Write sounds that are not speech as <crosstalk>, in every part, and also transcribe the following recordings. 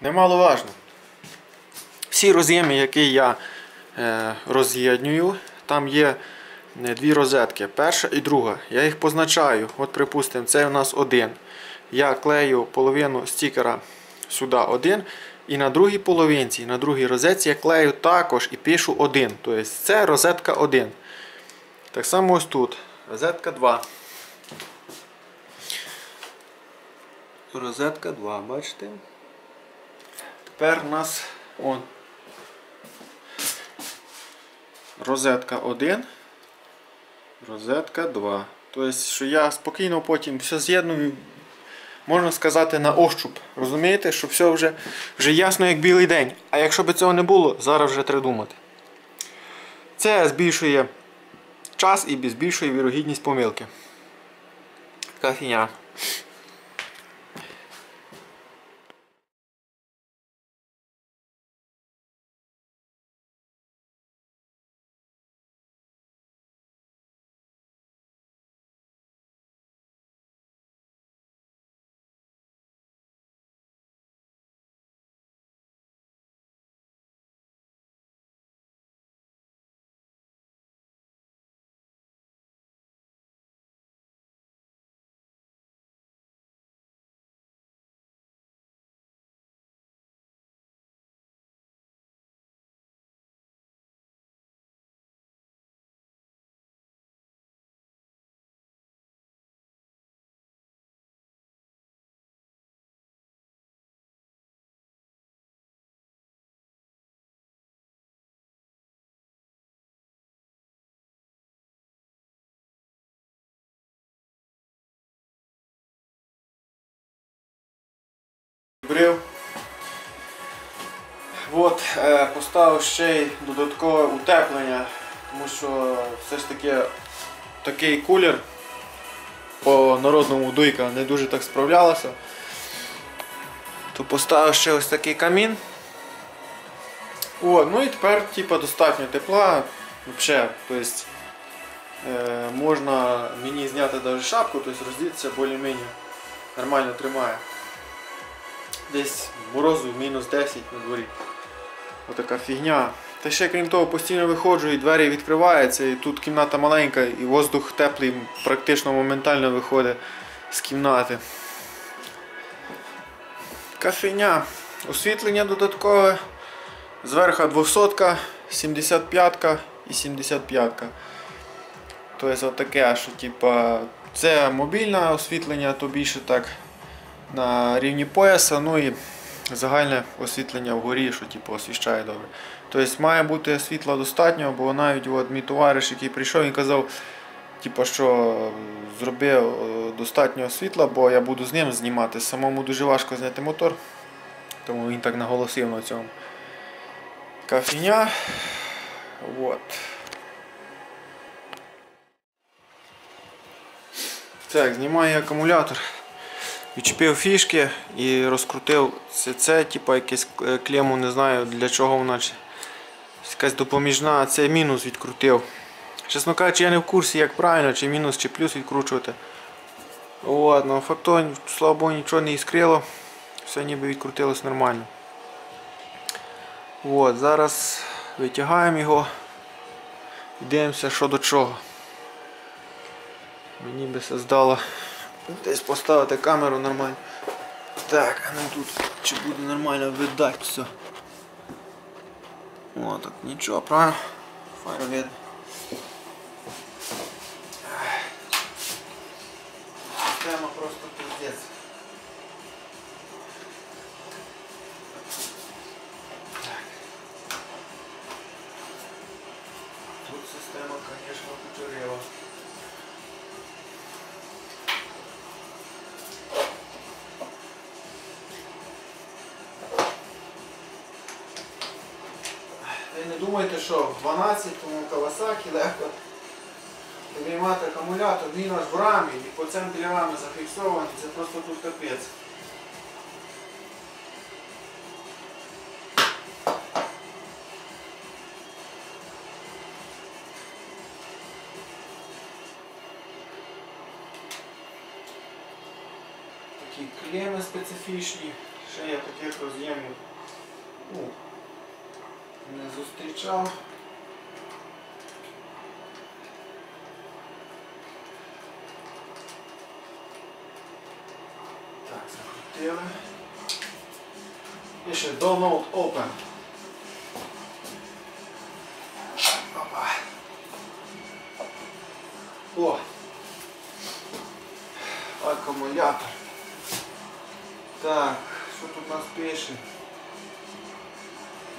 немаловажно. Всі роз'єми, які я е, роз'єднюю, там є е, дві розетки. Перша і друга. Я їх позначаю. От, припустимо, це у нас один. Я клею половину стікера сюди один. І на другій половинці, на другій розетці я клею також і пишу 1. Тобто це розетка 1. Так само ось тут. Розетка 2. Розетка 2, бачите? Тепер у нас он. Розетка 1. Розетка 2. Тобто, що я спокійно потім все з'єдную, можна сказати, на ощуп. Розумієте, що все вже, вже ясно, як білий день. А якщо б цього не було, зараз вже треба думати. Це збільшує час і збільшує вірогідність помилки. Така фіня. Брив. От, е, поставив ще й додаткове утеплення, тому що все ж таки такий кулер по народному дуйка не дуже так справлялася. То поставив ще ось такий камін. О, ну і тепер типа, достатньо тепла. Взагалі, тобто, е, можна мені зняти навіть шапку, тобто роздітися більш-менш нормально тримає десь морозу мінус 10 на дворі. Отака фігня. Та ще крім того, постійно виходжу і двері відкриваються, і тут кімната маленька, і воздух теплий практично моментально виходить з кімнати. Така фігня. Освітлення додаткове. Зверху 200, 75 і 75. Тобто отаке, що типа, це мобільне освітлення, то більше так на рівні пояса, ну і загальне освітлення вгорі, що типу, освіщає добре. Тобто має бути світла достатньо, бо навіть от, мій товариш, який прийшов, він казав, типу, що зробив е, достатньо світла, бо я буду з ним знімати. Самому дуже важко зняти мотор, тому він так наголосив на цьому. Така фігня. От. Так, знімаю акумулятор. Відчепив фішки і розкрутив це, це типу якесь е, клему, не знаю для чого вона. Якась допоміжна, це мінус відкрутив. Чесно кажучи, я не в курсі, як правильно, чи мінус, чи плюс відкручувати. От, ну факто, слава Богу, нічого не іскрило. Все ніби відкрутилось нормально. От, Зараз витягаємо його дивимося, що до чого. Мені би це здало. Десь поставити камеру нормально. Так, а ну тут чи буде нормально видати все. О, так нічого, правильно? Файно видно. Система просто пиздец. Думайте, що в 12-му Kawasaki легко виймати акумулятор, він аж в рамі і по центрі рами зафіксований, це просто тут капець. Такі клеми специфічні. Ще я таких роз'ємів ну, не зустрічав. Так, закрутили. І ще до Note Open. Опа. О! Акумулятор. Так, що тут у нас пише?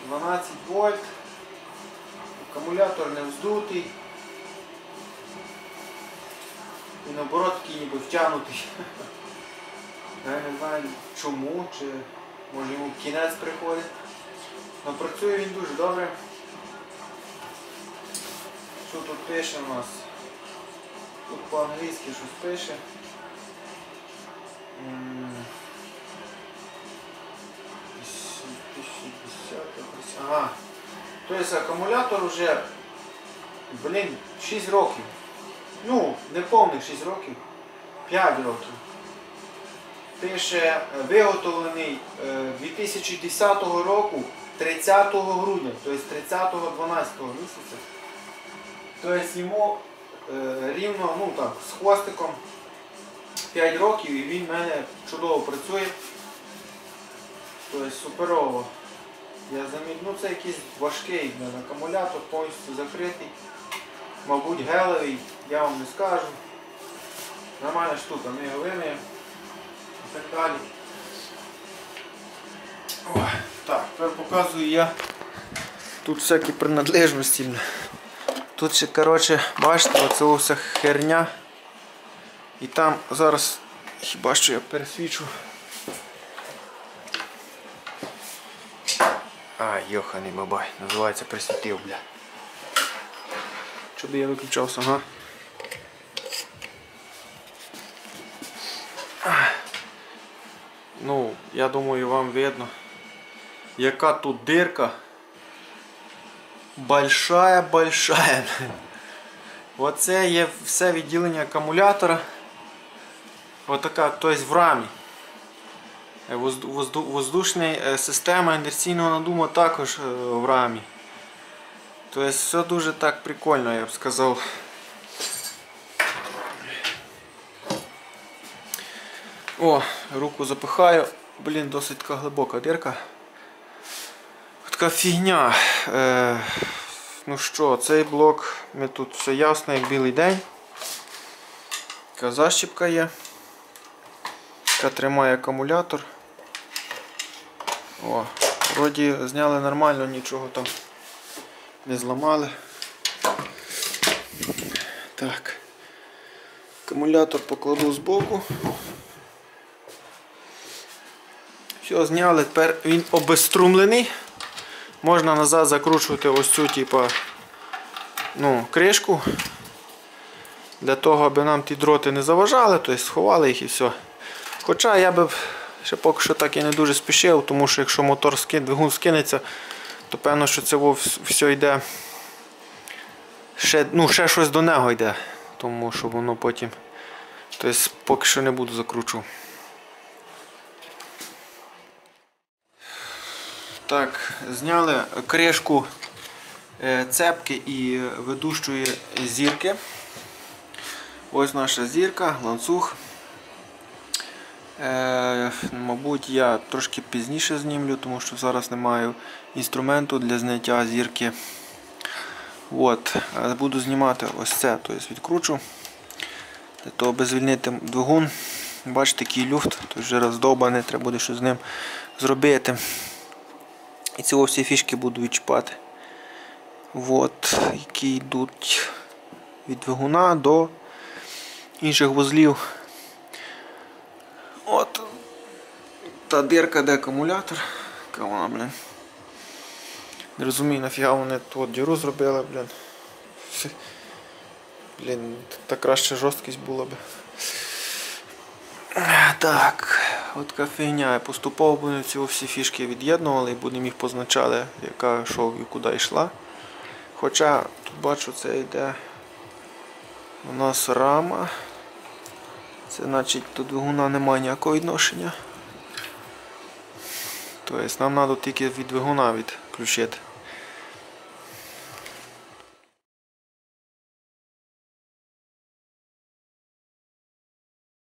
12 вольт. Акумулятор не вздутий. І наоборот такий ніби втягнутий. <laughs> Я не знаю чому, чи може йому кінець приходить. Але працює він дуже добре. Що тут пише у нас? Тут по-англійськи щось пише. Ага. Тобто акумулятор вже, блін, 6 років. Ну, не повних 6 років, 5 років. Пише е, виготовлений е, 2010 року 30 грудня, тобто 30 12 місяця. Тобто йому е, рівно ну, так, з хвостиком 5 років і він в мене чудово працює. Тобто суперово. Я замітив, ну це якийсь важкий акумулятор, повністю закритий. Мабуть гелевий, я вам не скажу. Нормальна штука, ми його виміємо і так далі. О, так, тепер показую я тут всякі принадлежності. Тут ще, коротше, бачите, оце вся херня. І там зараз хіба що я пересвічу. А, йоханий бабай, називається присвітив, бля. Щоб я виключався, ага. Ну, я думаю, вам видно, яка тут дирка. Большая, большая. Оце є все відділення акумулятора. Отака, тобто в рамі. Е, возду- возду- Воздушна е, система індерційного надуму також е, в рамі. Тобто все дуже так прикольно, я б сказав. О, руку запихаю. Блін, досить така глибока дирка. Така фігня. Е, ну що, цей блок, ми тут все ясно, як білий день. Така защіпка є, яка тримає акумулятор. О, вроді зняли нормально, нічого там не зламали. Так. Акумулятор покладу збоку. Все, зняли, тепер він обезструмлений. Можна назад закручувати ось цю типу, ну, кришку. Для того, аби нам ті дроти не заважали, тобто сховали їх і все. Хоча я би ще поки що так і не дуже спішив, тому що якщо мотор скин, двигун скинеться, то певно, що це все йде. Ще, ну, ще щось до нього йде. Тому що воно потім. Тобто поки що не буду закручувати. Так, зняли кришку е, цепки і ведущої зірки. Ось наша зірка, ланцюг. Е, мабуть, я трошки пізніше знімлю, тому що зараз не маю інструменту для зняття зірки. От, е, буду знімати ось це, тобто відкручу. Для того, аби звільнити двигун. Бачите, який люфт, то вже роздовбаний, треба буде щось з ним зробити. І ці всі фішки буду відчіпати. От, які йдуть від двигуна до інших вузлів. От та дирка, де акумулятор. Яка вона, блін. Не розумію, нафіга вони тут діру зробили, блін. Блін, та краще жорсткість була б. Так, от така фігня. Поступово будемо ці всі фішки від'єднували і будемо їх позначали, яка що і куди йшла. Хоча тут бачу, це йде у нас рама. Це значить до двигуна немає ніякого відношення. Тобто нам треба тільки від двигуна відключити.